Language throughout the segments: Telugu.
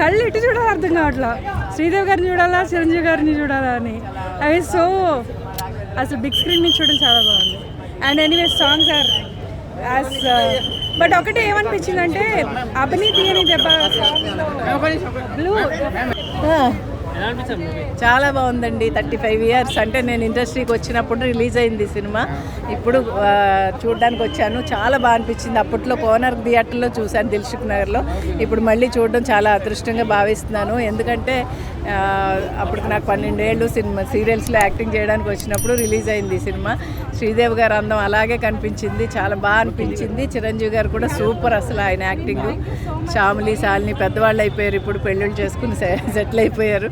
కళ్ళు ఎటు చూడాలో అర్థం కావట్లా. శ్రీదేవి గారిని చూడాలా చిరంజీవి గారిని చూడాలా అని. అవి సో అసలు బిగ్ స్క్రీన్ నుంచి చూడడం చాలా బాగుంది. And anyway songs are as but ఒకటి ఏమనిపించిందంటే అభిని తీయని దెబ్బ బ్లూ చాలా బాగుందండి థర్టీ ఫైవ్ ఇయర్స్. అంటే నేను ఇండస్ట్రీకి వచ్చినప్పుడు రిలీజ్ అయింది సినిమా. ఇప్పుడు చూడడానికి వచ్చాను. చాలా బాగా అనిపించింది. అప్పట్లో కోనర్ థియేటర్లో చూశాను దిల్సుఖ్ నగర్లో. ఇప్పుడు మళ్ళీ చూడడం చాలా అదృష్టంగా భావిస్తున్నాను. ఎందుకంటే అప్పుడు అప్పటికి నాకు పన్నెండేళ్ళు సినిమా సీరియల్స్లో యాక్టింగ్ చేయడానికి వచ్చినప్పుడు రిలీజ్ అయింది ఈ సినిమా. శ్రీదేవి గారు అందం అలాగే కనిపించింది. చాలా బాగా అనిపించింది. చిరంజీవి గారు కూడా సూపర్ అసలు ఆయన యాక్టింగ్. శ్యామిలి శాలిని పెద్దవాళ్ళు అయిపోయారు. ఇప్పుడు పెళ్ళిళ్ళు చేసుకుని సెటిల్ అయిపోయారు.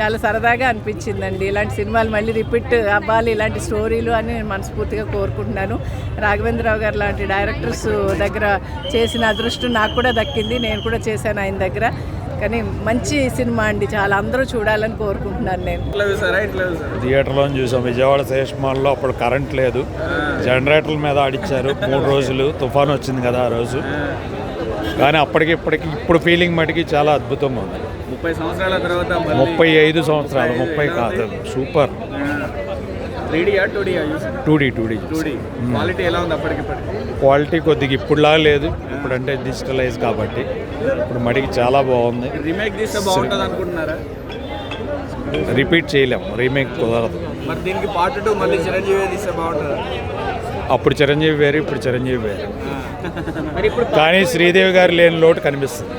చాలా సరదాగా అనిపించిందండి. ఇలాంటి సినిమాలు మళ్ళీ రిపీట్ అవ్వాలి ఇలాంటి స్టోరీలు అని నేను మనస్ఫూర్తిగా కోరుకుంటున్నాను. రాఘవేంద్రరావు గారు లాంటి డైరెక్టర్స్ దగ్గర చేసిన అదృష్టం నాకు కూడా దక్కింది నేను కూడా చేశాను ఆయన దగ్గర. కానీ మంచి సినిమా అండి చాలా అందరూ చూడాలని కోరుకుంటున్నాను నేను. థియేటర్లో చూసాం. విజయవాడ శేష్ మాల్లో అప్పుడు కరెంట్ లేదు. జనరేటర్ల మీద ఆడిచ్చారు మూడు రోజులు. తుఫాన్ వచ్చింది కదా ఆ రోజు. కానీ అప్పటికి ఇప్పటికి ఇప్పుడు ఫీలింగ్ మటుకి చాలా అద్భుతంగా ఉంది. ముప్పై సంవత్సరాల తర్వాత ముప్పై ఐదు సంవత్సరాలు ముప్పై కాదు. సూపర్. టూ చూసాను two D two D two D quality ఎలా ఉంది అప్పటికిప్పటికి క్వాలిటీ కొద్దిగా ఇప్పుడులా లేదు. ఇప్పుడంటే డిజిటలైజ్ కాబట్టి. ఇప్పుడు మటుకి చాలా బాగుంది. రీమేక్ తీస్తే బాగుంటుంది అనుకుంటున్నారా? రిపీట్ చేయలేము రీమేక్ కుదరదు. మరి దీనికి పార్ట్ టూ మళ్ళీ చిరంజీవి తీస్తే బాగుంటుంది? అప్పుడు చిరంజీవి వేరు ఇప్పుడు చిరంజీవి వేరు. కానీ శ్రీదేవి గారు లేని లోటు కనిపిస్తుంది.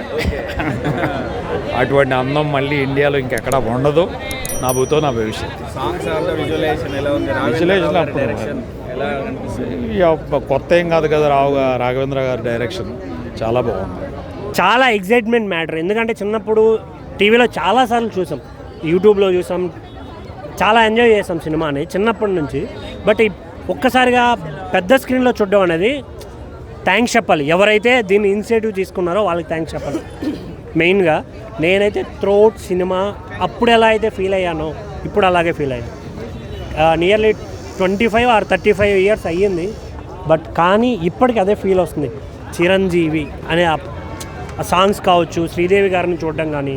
అటువంటి అందం మళ్ళీ ఇండియాలో ఇంకెక్కడ ఉండదు. నా భూతో నా భవిష్యత్తు విజువలైజేషన్ అప్పుడు ఇక కొత్త ఏం కాదు కదా రావు రాఘవేంద్ర గారి డైరెక్షన్ చాలా బాగుంది. చాలా ఎగ్జైట్మెంట్ మ్యాటర్ ఎందుకంటే చిన్నప్పుడు టీవీలో చాలాసార్లు చూసాం. యూట్యూబ్లో చూసాం. చాలా ఎంజాయ్ చేసాం సినిమాని చిన్నప్పటి నుంచి. బట్ ఒక్కసారిగా పెద్ద స్క్రీన్లో చూడడం అనేది థ్యాంక్స్ చెప్పాలి. ఎవరైతే దీన్ని ఇనిషియేటివ్ తీసుకున్నారో వాళ్ళకి థ్యాంక్స్ చెప్పాలి. మెయిన్గా నేనైతే త్రోట్ సినిమా అప్పుడు ఎలా అయితే ఫీల్ అయ్యానో ఇప్పుడు అలాగే ఫీల్ అయ్యాను nearly twenty five or thirty five years అయ్యింది. బట్ కానీ ఇప్పటికి అదే ఫీల్ వస్తుంది. చిరంజీవి అనే ఆ సాంగ్స్ కావచ్చు శ్రీదేవి గారిని చూడడం కానీ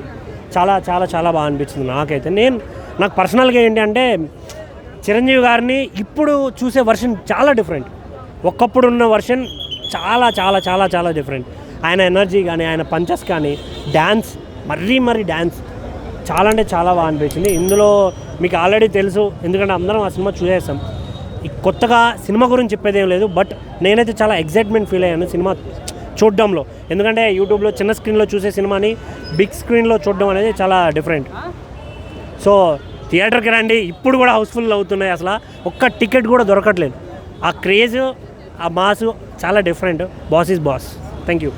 చాలా చాలా చాలా బాగా అనిపించింది నాకైతే. నేను నాకు పర్సనల్గా ఏంటి అంటే చిరంజీవి గారిని ఇప్పుడు చూసే వర్షన్ చాలా డిఫరెంట్ ఒకప్పుడు ఉన్న వర్షన్ చాలా చాలా చాలా చాలా డిఫరెంట్ ఆయన ఎనర్జీ కానీ ఆయన పంచెస్ కానీ డ్యాన్స్ మరీ మరీ డ్యాన్స్ చాలా అంటే చాలా బాగా అనిపించింది. ఇందులో మీకు ఆల్రెడీ తెలుసు ఎందుకంటే అందరం ఆ సినిమా చూసేసాం. ఈ కొత్తగా సినిమా గురించి చెప్పేదేం లేదు బట్ నేనైతే చాలా ఎగ్జైట్మెంట్ ఫీల్ అయ్యాను సినిమా చూడడంలో. ఎందుకంటే యూట్యూబ్లో చిన్న స్క్రీన్లో చూసే సినిమాని బిగ్ స్క్రీన్లో చూడడం అనేది చాలా డిఫరెంట్ సో థియేటర్కి రండి ఇప్పుడు కూడా హౌస్ఫుల్ అవుతున్నాయి అసలు. ఒక్క టికెట్ కూడా దొరకట్లేదు. ఆ క్రేజ్ ఆ మాసు చాలా different boss is boss thank you